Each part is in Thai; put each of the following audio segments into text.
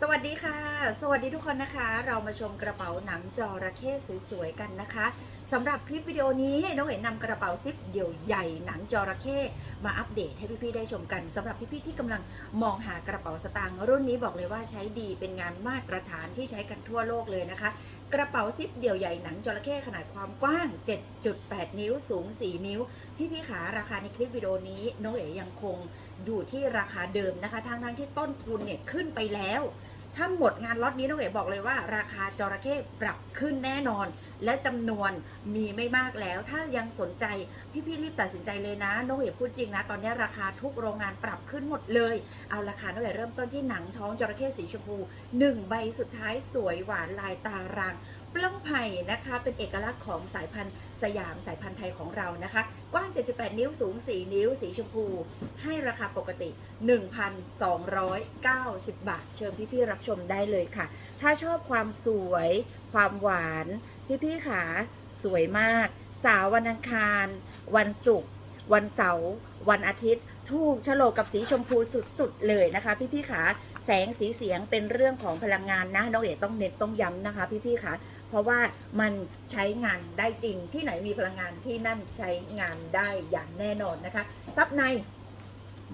สวัสดีค่ะ สวัสดีทุกคนนะคะ เรามาชมกระเป๋าหนังจระเข้สวยๆกันนะคะสำหรับคลิปวิดีโอนี้น้องเอ๋นำกระเป๋าซิปเดี่ยวใหญ่หนังจระเข้มาอัปเดตให้พี่ๆได้ชมกันสำหรับพี่ๆที่กำลังมองหากระเป๋าสตางค์รุ่นนี้บอกเลยว่าใช้ดีเป็นงานมาตรฐานที่ใช้กันทั่วโลกเลยนะคะ กระเป๋าซิปเดี่ยวใหญ่หนังจระเข้ขนาดความกว้าง 7.8 นิ้วสูง 4 นิ้ว พี่พี่ขาราคาในคลิปวิดีโอนี้ น้องเอ๋ยังคงอยู่ที่ราคาเดิมนะคะทั้งๆที่ต้นทุนเนี่ยขึ้นไปแล้ว ถ้าหมดงานล็อตนี้น้องเอ๋บอกเลยว่า ราคาจระเข้ปรับขึ้นแน่นอน และจำนวนมีไม่มากแล้ว ถ้ายังสนใจพี่ๆรีบตัดสินใจเลยนะน้องเอ๋พูดจริงนะ ตอนนี้ราคาทุกโรงงานปรับขึ้นหมดเลย เอาราคาน้องเอ๋เริ่มต้นที่หนังท้องจระเข้สีชมพูหนึ่งใบสุดท้ายสวยหวานลายตาราง ปล้องไผ่นะคะ เป็นเอกลักษณ์ของสายพันธุ์สยามสายพันธุ์ไทยของเรานะคะ กว้าง 78 นิ้วสูง 4 นิ้ว สีชมพู ให้ราคาปกติ 1,290 บาท เชิญพี่ๆรับชมได้เลยค่ะ ถ้าชอบความสวย ความหวาน พี่ๆขาสวยมาก สาววันอังคาร วันศุกร์วันเสาร์วันอาทิตย์ถูกฉลกกับสีชมพูสุดๆเลยนะคะ พี่ๆขาแสงสีเสียงเป็นเรื่องของพลังงานนะน้องเอ๋ต้องเน้นต้องย้ำนะคะ พี่ๆขา เพราะว่ามันใช้งานได้จริงที่ไหนมีพลังงานที่นั่นใช้งานได้อย่างแน่นอนนะคะ ซับใน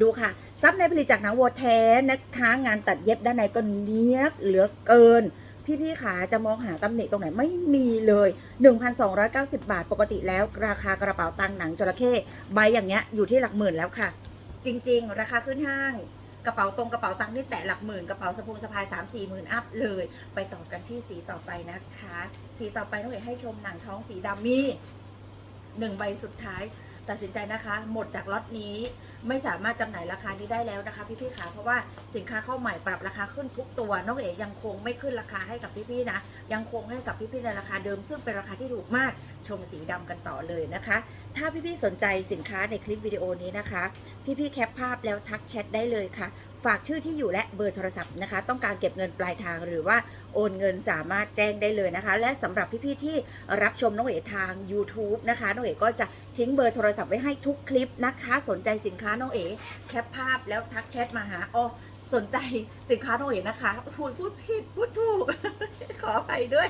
ดูค่ะซับในผลิตจากหนังวัวแท้นะคะงานตัดเย็บด้านในก็เนี้ยบเหลือเกินพี่ๆขาจะมองหาตำหนิตรงไหนไม่มีเลย 1,290 บาทปกติแล้วราคากระเป๋าตังค์หนังจระเข้ใบอย่างเงี้ยอยู่ที่หลักหมื่นแล้วค่ะ จริง ๆ ราคาขึ้นห้าง กระเป๋าตรงกระเป๋าตังค์นี่แตะหลักหมื่นกระเป๋าสะพงสะพาย3 4หมื่นอัพเลย ไปต่อกันที่สีต่อไปนะคะ สีต่อไปน้องเอกให้ชมหนังท้องสีดำมีหนึ่งใบสุดท้าย ตัดสินใจนะคะ หมดจากล็อตนี้ไม่สามารถจำหน่ายราคานี้ได้แล้วนะคะพี่ๆขาเพราะว่าสินค้าเข้าใหม่ปรับราคาขึ้นทุกตัวน้องเอ๋ยังคงไม่ขึ้นราคาให้กับพี่ๆนะ ยังคงให้กับพี่ๆในราคาเดิม ซึ่งเป็นราคาที่ถูกมากชมสีดำกันต่อเลยนะคะ ถ้าพี่ๆสนใจสินค้าในคลิปวิดีโอนี้นะคะ พี่ๆแคปภาพแล้วทักแชทได้เลยค่ะ ฝากชื่อที่อยู่และเบอร์โทรศัพท์นะคะ ต้องการเก็บเงินปลายทางหรือว่า โอนเงินสามารถแจ้งได้เลยนะคะ และสำหรับพี่ๆที่รับชมน้องเอ๋ทาง YouTube นะคะน้องเอ๋ก็จะทิ้งเบอร์โทรศัพท์ไว้ให้ทุกคลิปนะคะ สนใจสินค้าน้องเอ๋แคปภาพแล้วทักแชทมาหาอ๋อสนใจสินค้าน้องเอ๋นะคะพูดพูดผิดพูดถูก ขออภัยด้วย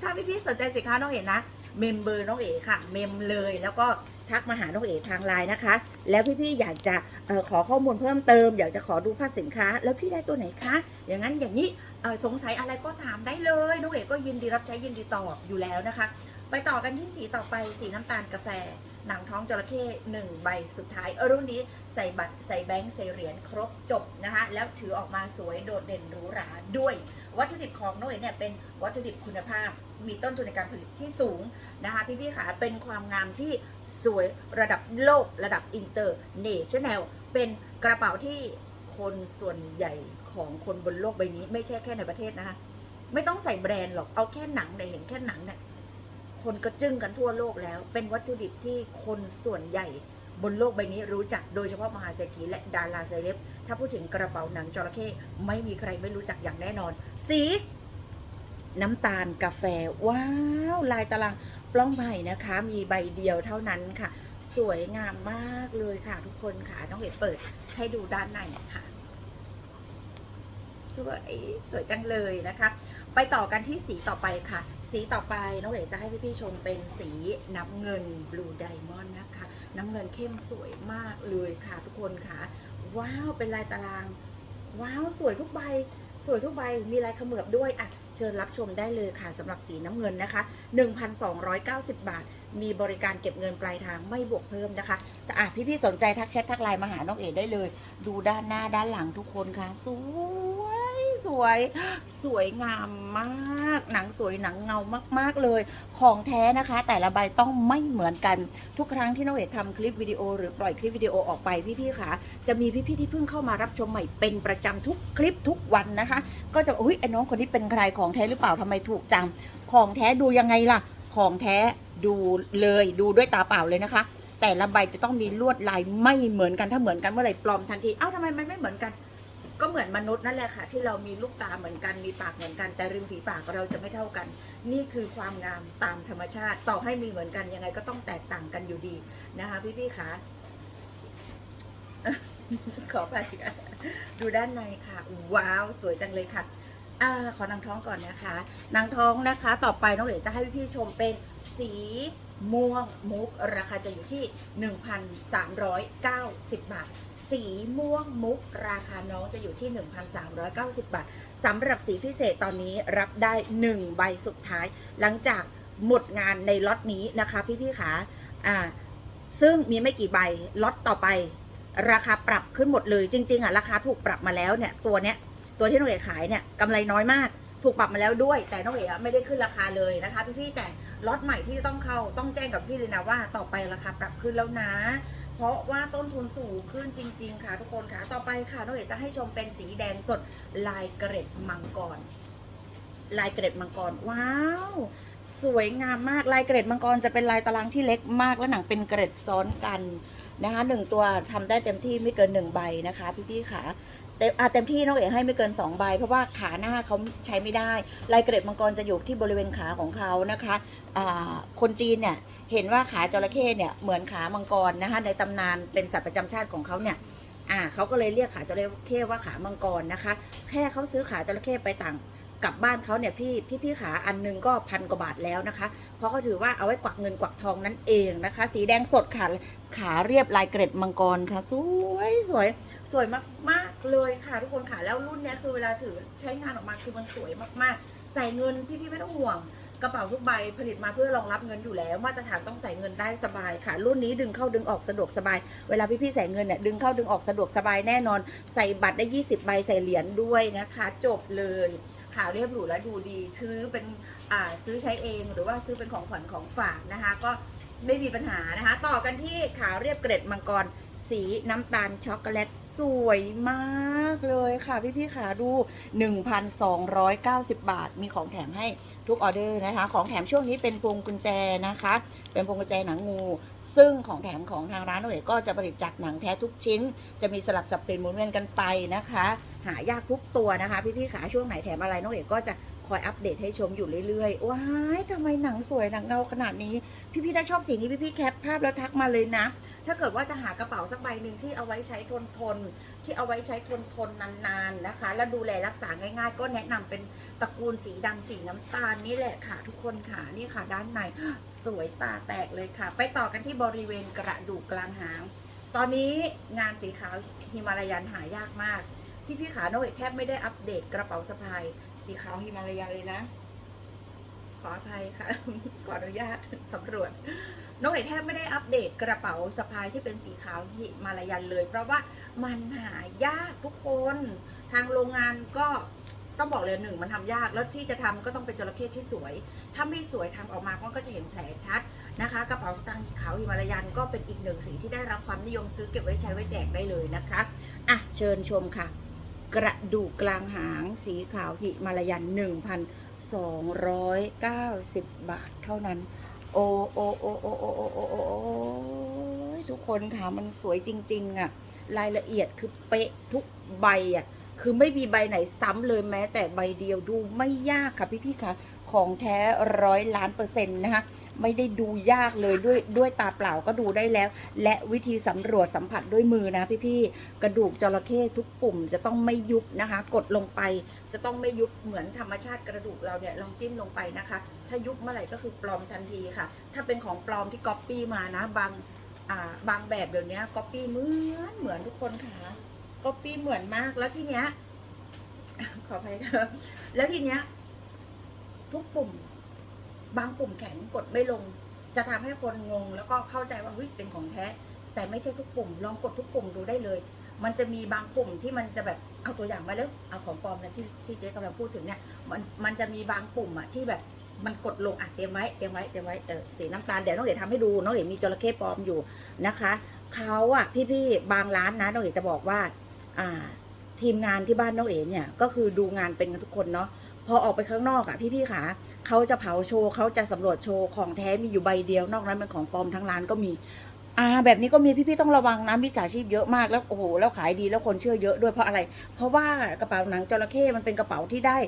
ถ้าพี่ๆสนใจสินค้าน้องเอ๋นะเมมเบอร์น้องเอ๋ค่ะ เมมเลยแล้วก็ทักมาหาน้องเอ๋ทางไลน์นะคะ แล้วพี่ๆอยากจะออขอข้อมูลเพิ่มเติม อยากจะขอดูภาพสินค้า แล้วพี่ได้ตัวไหนคะ อย่างนั้นอย่างนี้ สงสัยอะไรก็ถามได้เลยน้องเอ๋ก็ยินดีรับใช้ยินดีตอบอยู่แล้วนะคะ ไปต่อกันที่สีต่อไปสีน้ำตาลกาแฟ หนังท้องจระเข้หนึ่งใบสุดท้าย เออรุ่นนี้ใส่บัตรใส่แบงค์ใส่เหรียญครบจบนะคะ แล้วถือออกมาสวยโดดเด่นหรูหราด้วย วัตถุดิบของน้องเอ๋เนี่ยเป็นวัตถุดิบคุณภาพ มีต้นทุนในการผลิตที่สูงนะคะ พี่พี่ๆขาเป็นความงามที่สวยระดับโลกระดับอินเตอร์เนชั่นแนลเป็นกระเป๋าที่คนส่วนใหญ่ ของคนบนโลกใบนี้ ไม่ใช่แค่ในประเทศนะคะ ไม่ต้องใส่แบรนด์หรอกเอาแค่หนังเนี่ยเห็นแค่หนังเนี่ยคนก็จึ้งกันทั่วโลกแล้ว เป็นวัตถุดิบที่คนส่วนใหญ่บนโลกใบนี้รู้จักโดยเฉพาะมหาเศรษฐีและดาราเซเลบถ้าพูดถึงกระเป๋าหนังจระเข้ไม่มีใครไม่รู้จักอย่างแน่นอน สี น้ำตาลกาแฟ ว้าว ลายตารางปล้องไผ่นะคะ มีใบเดียวเท่านั้นค่ะ สวยงามมากเลยค่ะทุกคนค่ะน้องเอ๋เปิดให้ดูด้านในค่ะ สวยสวยจังเลยนะคะ ไปต่อกันที่สีต่อไปค่ะ สีต่อไปน้องเอ๋จะให้พี่ๆชมเป็นสีน้ำเงินบลูไดมอนด์นะคะ น้ำเงินเข้มสวยมากเลยค่ะทุกคนค่ะ ว้าวเป็นลายตาราง ว้าวสวยทุกใบสวยทุกใบ มีลายเขมือบด้วย อะ เชิญรับชมได้เลยค่ะสำหรับสีน้ำเงินนะคะ 1,290 บาท มีบริการเก็บเงินปลายทางไม่บวกเพิ่มนะคะ แต่อะ พี่ๆสนใจทักแชททักไลน์มาหาน้องเอ๋ได้เลย ดูด้านหน้าด้านหลังทุกคนค่ะ สวย สวย สวยงามมาก หนังสวยหนังเงามาก ๆเลย ของแท้นะคะ แต่ละใบต้องไม่เหมือนกัน ทุกครั้งที่น้องเอ๋ทำคลิปวิดีโอหรือปล่อยคลิปวิดีโอออกไปพี่ๆค่ะ จะมีพี่ๆที่เพิ่งเข้ามารับชมใหม่เป็นประจำทุกคลิปทุกวันนะคะ ก็จะอุ้ยไอ้น้องคนนี้เป็นใครของแท้หรือเปล่าทำไมถูกจัง ของแท้ดูยังไงล่ะ ของแท้ดูเลยดูด้วยตาเปล่าเลยนะคะ แต่ละใบจะต้องมีลวดลายไม่เหมือนกันถ้าเหมือนกันเมื่อไหร่ปลอมทันทีเอ้าทำไมมันไม่เหมือนกัน ก็เหมือนมนุษย์นั่นแหละค่ะ ที่เรามีลูกตาเหมือนกันมีปากเหมือนกัน แต่ริมฝีปากเราจะไม่เท่ากัน นี่คือความงามตามธรรมชาติ ต่อให้มีเหมือนกันยังไงก็ต้องแตกต่างกันอยู่ดีนะคะ พี่ๆคะขอไปดูด้านในค่ะ ว้าวสวยจังเลยค่ะอ่าขอนางท้องก่อนนะคะ นางท้องนะคะ ต่อไปน้องเอ๋จะให้พี่ๆชมเป็นสี ม่วงมุกราคาจะอยู่ที่ 1,390 บาท สีม่วงมุกราคาน้องจะอยู่ที่ 1,390 บาทสำหรับสีพิเศษตอนนี้รับได้ 1 ใบสุดท้าย หลังจากหมดงานในล็อตนี้นะคะพี่ๆขาอ่าซึ่งมีไม่กี่ใบล็อตต่อไป ราคาปรับขึ้นหมดเลยจริง ๆอะราคาถูกปรับมาแล้วเนี่ยตัวเนี้ยตัวที่น้องเอ๋ขายเนี่ยกำไรน้อยมาก ถูกปรับมาแล้วด้วย แต่น้องเอ๋ไม่ได้ขึ้นราคาเลยนะคะพี่ๆแต่ ล็อตใหม่ที่ต้องเข้าต้องแจ้งกับพี่เลยนะว่าต่อไปราคาปรับขึ้นแล้วนะ เพราะว่าต้นทุนสูงขึ้นจริง ๆ ค่ะทุกคนค่ะ ต่อไปค่ะน้องเอ๋จะให้ชมเป็นสีแดงสดลายเกร็ดมังกร ลายเกร็ดมังกร ว้าวสวยงามมากลายเกร็ดมังกรจะเป็นลายตารางที่เล็กมากและหนังเป็นเกร็ดซ้อนกันนะคะหนึ่งตัวทำได้เต็มที่ไม่เกินหนึ่งใบนะคะพี่ๆขา เต็มอะเต็มที่น้องเอ๋ให้ไม่เกิน2ใบเพราะว่าขาหน้าเขาใช้ไม่ได้ลายเกร็ดมังกรจะอยู่ที่บริเวณขาของเขานะคะอ่าคนจีนเนี่ยเห็นว่าขาจระเข้เนี่ยเหมือนขามังกรนะคะในตำนานเป็นสัตว์ประจำชาติของเขาเนี่ยอ่าเขาก็เลยเรียกขาจระเข้ว่าขามังกรนะคะ แค่เขาซื้อขาจระเข้ไปต่างกลับบ้านเขาเนี่ยพี่พี่พี่ขาอันหนึงก็พันกว่าบาทแล้วนะคะ เพราะเขาถือว่าเอาไว้กวักเงินกวักทองนั่นเองนะคะ สีแดงสดค่ะขาเรียบลายเกร็ดมังกรค่ะ สวยสวยสวยมากๆ เลยค่ะทุกคนค่ะแล้วรุ่นเนี้ยคือเวลาถือใช้งานออกมาคือมันสวยมากๆ ใส่เงินพี่ๆไม่ต้องห่วง กระเป๋าทุกใบผลิตมาเพื่อรองรับเงินอยู่แล้ว มาตรฐานต้องใส่เงินได้สบายค่ะ รุ่นนี้ดึงเข้าดึงออกสะดวกสบาย เวลาพี่ๆใส่เงินเนี่ยดึงเข้าดึงออกสะดวกสบายแน่นอน ใส่บัตรได้ 20 ใบใส่เหรียญด้วยนะคะ จบเลยข่าวเรียบหรูและดูดีซื้อเป็นซื้อใช้เองหรือว่าซื้อเป็นของขวัญของฝากนะคะ ก็ไม่มีปัญหานะคะ ต่อกันที่ขาวเรียบเกร็ดมังกร สีน้ำตาลช็อกโกแลตสวยมากเลยค่ะ พี่ๆขาดู 1,290 บาท มีของแถมให้ทุกออเดอร์นะคะ ของแถมช่วงนี้เป็นพวงกุญแจนะคะ เป็นพวงกุญแจหนังงู ซึ่งของแถมของทางร้านโอเอ๋ก็จะผลิตจากหนังแท้ทุกชิ้น จะมีสลับสับเปลี่ยนหมุนเวียนกันไปนะคะ หายากทุกตัวนะคะ พี่ๆขาช่วงไหนแถมอะไรน้องเอ๋ก็จะ คอยอัปเดตให้ชมอยู่เรื่อยๆ ว้ายทำไมหนังสวยหนังเงาขนาดนี้ พี่ๆ ถ้าชอบสีนี้พี่ๆ แคปภาพแล้วทักมาเลยนะ ถ้าเกิดว่าจะหากระเป๋าสักใบหนึ่งที่เอาไว้ใช้ทนทน ที่เอาไว้ใช้ทนทนนานๆนะคะ แล้วดูแลรักษาง่ายๆ ก็แนะนำเป็นตระกูลสีดำสีน้ำตาลนี่แหละค่ะ ทุกคนค่ะ นี่ค่ะด้านใน สวยตาแตกเลยค่ะ ไปต่อกันที่บริเวณกระดูกกลางหาง ตอนนี้งานสีขาวฮิมาลายันหายากมากพี่พี่ๆขาโน้ยแทบไม่ได้อัปเดตกระเป๋าสะพาย สีขาวฮิมาลายันเลยนะ ขออภัยค่ะ ขออนุญาตสำรวจน้องเอ๋แทบไม่ได้อัปเดตกระเป๋าสะพายที่เป็นสีขาวหิมาลายันเลย เพราะว่ามันหายากทุกคน ทางโรงงานก็ต้องบอกเลยหนึ่งมันทำยากแล้วที่จะทำก็ต้องเป็นจระเข้ที่สวย ถ้าไม่สวยทำออกมาก็จะเห็นแผลชัดนะคะ กระเป๋าสตางค์ขาวหิมาลายันก็เป็นอีกหนึ่งสีที่ได้รับความนิยมซื้อเก็บไว้ใช้ไว้แจกได้เลยนะคะอะเชิญชมค่ะ กระดูกกลางหางสีขาวหิมาลายัน 1,290 บาทเท่านั้น โอโอโอโอโอโอโอโอโอ้ทุกคนค่ะมันสวยจริง ๆอะรายละเอียดคือเป๊ะทุกใบอะคือไม่มีใบไหนซ้ำเลยแม้แต่ใบเดียวดูไม่ยากค่ะพี่ๆค่ะ ของแท้ร้อยล้านเปอร์เซ็นต์นะคะไม่ได้ดูยากเลยด้วยด้วยตาเปล่าก็ดูได้แล้ว และวิธีสำรวจสัมผัสด้วยมือนะพี่ๆกระดูกจระเข้ทุกปุ่มจะต้องไม่ยุบนะคะ กดลงไปจะต้องไม่ยุบเหมือนธรรมชาติกระดูกเราเนี่ยลองจิ้มลงไปนะคะ ถ้ายุบเมื่อไหร่ก็คือปลอมทันทีค่ะ ถ้าเป็นของปลอมที่ก๊อปปี้มานะบางอ่าบางแบบเดี๋ยวนี้ก๊อปปี้เหมือนเหมือนทุกคนค่ะก๊อปปี้เหมือนมากแล้วทีเนี้ยขออภัยค่ะแล้วทีเนี้ย ทุกปุ่ม บางปุ่มแข็งกดไม่ลง จะทำให้คนงง แล้วก็เข้าใจว่าเฮ้ยเป็นของแท้ แต่ไม่ใช่ทุกปุ่ม ลองกดทุกปุ่มดูได้เลย มันจะมีบางปุ่มที่มันจะแบบเอาตัวอย่างมาแล้วเอาของปลอมนะที่ที่เจ๊กำลังพูดถึงเนี่ยมันมันจะมีบางปุ่มอะที่แบบมันกดลงอะเตรียมไว้เตรียมไว้เตรียมไว้เออสีน้ำตาลเดี๋ยวน้องเอ๋ทำให้ดูน้องเอ๋มีจระเข้ปลอมอยู่นะคะเขาอะพี่ๆบางร้านนะน้องเอ๋จะบอกว่าอ่าทีมงานที่บ้านน้องเอ๋เนี่ยก็คือดูงานเป็นกันทุกคนเนาะ พอออกไปข้างนอกอะพี่ๆขาเขาจะเผาโชว์เขาจะสำรวจโชว์ของแท้มีอยู่ใบเดียวนอกนั้นเป็นของปลอมทั้งร้านก็มีอ่าแบบนี้ก็มีพี่ๆต้องระวังนะมิจฉาชีพเยอะมากแล้วโอ้โหแล้วขายดีแล้วคนเชื่อเยอะด้วยเพราะอะไร เพราะว่ากระเป๋าหนังจระเข้มันเป็นกระเป๋าที่ได้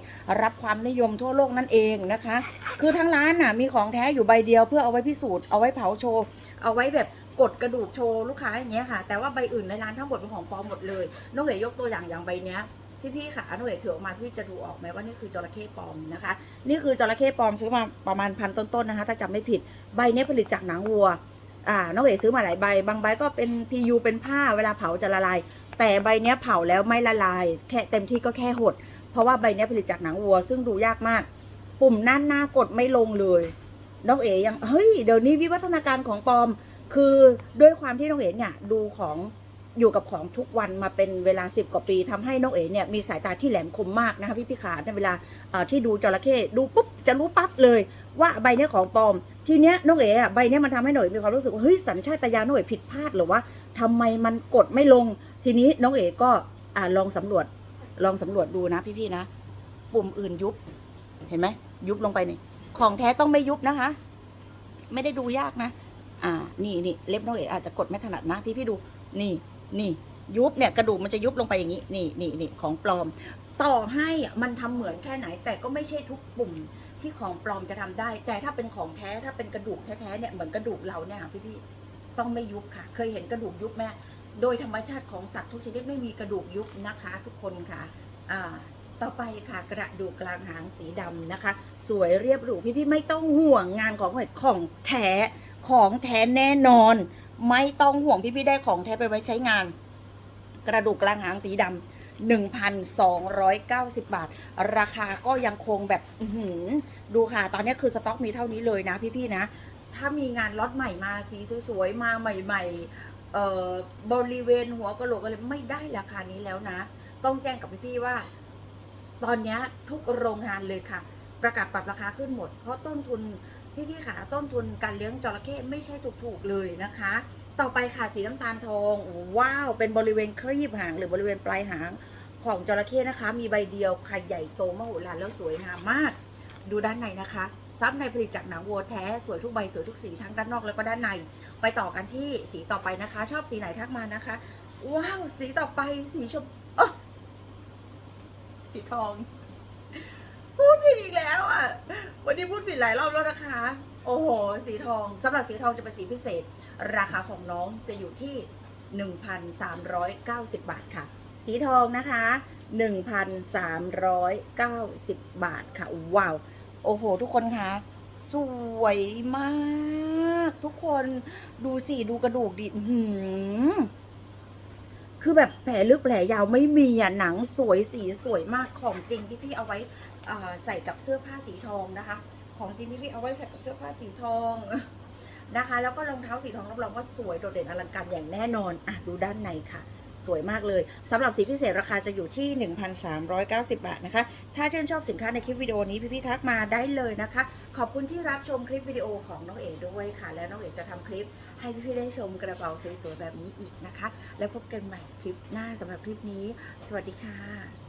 รับความนิยมทั่วโลกนั่นเองนะคะ คือทั้งร้านน่ะมีของแท้อยู่ใบเดียวเพื่อเอาไว้พิสูจน์เอาไว้เผาโชว์เอาไว้แบบกดกระดูกโชว์ลูกค้าอย่างเงี้ยค่ะ แต่ว่าใบอื่นในร้านทั้งหมดเป็นของปลอมหมดเลยน้องเอ๋ยกตัวอย่างอย่างใบเนี้ย พี่ๆค่ะน้องเอ๋ถือออกมาพี่จะดูออกไหมว่านี่คือจระเข้ปลอมนะคะ นี่คือจระเข้ปลอมซื้อมาประมาณพันต้นๆนะคะ ถ้าจำไม่ผิดใบนี้ผลิตจากหนังวัวอ่าน้องเอ๋ซื้อมาหลายใบบางใบก็เป็น PU เป็นผ้าเวลาเผาจะละลาย แต่ใบเนี้ยเผาแล้วไม่ละลาย แค่เต็มที่ก็แค่หด เพราะว่าใบเนี้ยผลิตจากหนังวัว ซึ่งดูยากมาก ปุ่มหน้าหน้ากดไม่ลงเลยน้องเอ๋ยังเฮ้ยเดี๋ยวนี้วิวัฒนาการของปลอม คือด้วยความที่น้องเอ๋เนี่ยดูของ อยู่กับของทุกวันมาเป็นเวลาสิบกว่าปีทำให้น้องเอ๋เนี่ยมีสายตาที่แหลมคมมากนะคะพี่พี่ขาในเวลาที่ดูจระเข้ดูปุ๊บจะรู้ปั๊บเลยว่าใบเนี้ยของปลอม ทีเนี้ยน้องเอ๋อะใบเนี้ยมันทำให้หน่อยมีความรู้สึกว่าเฮ้ยสัญชาตญาณน้องเอ๋ผิดพลาดหรือว่าทำไมมันกดไม่ลง ทีนี้น้องเอ๋ก็อ่าลองสำรวจลองสำรวจดูนะพี่ๆนะ ปุ่มอื่นยุบ เห็นไหมยุบลงไปนี่ของแท้ต้องไม่ยุบนะคะ ไม่ได้ดูยากนะ อ่า นี่นี่เล็บน้องเอ๋อาจจะกดไม่ถนัดนะพี่พี่ดูนี่ นี่ยุบเนี่ยกระดูกมันจะยุบลงไปอย่างนี้นี่นี่นี่ของปลอม ต่อให้มันทำเหมือนแค่ไหน แต่ก็ไม่ใช่ทุกปุ่มที่ของปลอมจะทำได้ แต่ถ้าเป็นของแท้ถ้าเป็นกระดูกแท้ๆเนี่ยเหมือนกระดูกเราเนี่ยค่ะพี่พี่ๆต้องไม่ยุบค่ะ เคยเห็นกระดูกยุบไหมโดยธรรมชาติของสัตว์ทุกชนิดไม่มีกระดูกยุบนะคะ ทุกคนค่ะอ่าต่อไปค่ะกระดูกกลางหางสีดำนะคะ สวยเรียบหรูพี่ๆไม่ต้องห่วงงานของของแท้ของแท้แน่นอน ไม่ต้องห่วงพี่ๆได้ของแท้ไปไว้ใช้งาน กระดูกกลางหางสีดำ1,290 บาท ราคาก็ยังคงแบบหืดูค่ะ ตอนนี้คือสต็อกมีเท่านี้เลยนะพี่ๆนะ ถ้ามีงานล็อตใหม่มาสีสวยๆ มาใหม่ๆบริเวณหัวกะโหลกอะไรไม่ได้ราคานี้แล้วนะ ต้องแจ้งกับพี่ๆว่า ตอนนี้ทุกโรงงานเลยค่ะ ประกาศปรับราคาขึ้นหมด เพราะต้นทุน พี่ๆค่ะต้นทุนการเลี้ยงจระเข้ไม่ใช่ถูกๆเลยนะคะ ต่อไปค่ะสีน้ำตาลทองว้าวเป็นบริเวณครีบหางหรือบริเวณปลายหางของจระเข้นะคะ มีใบเดียวค่ะใหญ่โตมโหฬารแล้วสวยงามมาก ดูด้านในนะคะซับในผลิตจากหนังวัวแท้สวยทุกใบสวยทุกสีทั้งด้านนอกแล้วก็ด้านใน ไปต่อกันที่สีต่อไปนะคะ ชอบสีไหนทักมานะคะ ว้าว สีต่อไปสีชมสีทอง พูดผิดอีกแล้วอะ วันนี้พูดผิดหลายรอบแล้วนะคะ โอ้โห สีทองสำหรับสีทองจะเป็นสีพิเศษ ราคาของน้องจะอยู่ที่ 1,390 บาทค่ะ สีทองนะคะ 1,390 บาทค่ะ ว้าว โอ้โห ทุกคนคะ สวยมาก ทุกคนดูสิดูกระดูกดิหือคือแบบแผลลึกแผลยาวไม่มีอะหนังสวยสีสวยมากของจริงที่พี่เอาไว้ ใส่กับเสื้อผ้าสีทองนะคะ ของจริงที่พี่เอาไว้ใส่กับเสื้อผ้าสีทองนะคะ แล้วก็รองเท้าสีทองรับรองว่าสวยโดดเด่นอลังการอย่างแน่นอนอะดูด้านในค่ะ สวยมากเลยสำหรับสีพิเศษราคาจะอยู่ที่ 1,390 บาทนะคะ ถ้าชื่นชอบสินค้าในคลิปวิดีโอนี้พี่ๆทักมาได้เลยนะคะ ขอบคุณที่รับชมคลิปวิดีโอของน้องเอ๋ด้วยค่ะ แล้วน้องเอ๋จะทำคลิปให้พี่ๆได้ชมกระเป๋าสวยๆแบบนี้อีกนะคะ แล้วพบกันใหม่คลิปหน้าสำหรับคลิปนี้ สวัสดีค่ะ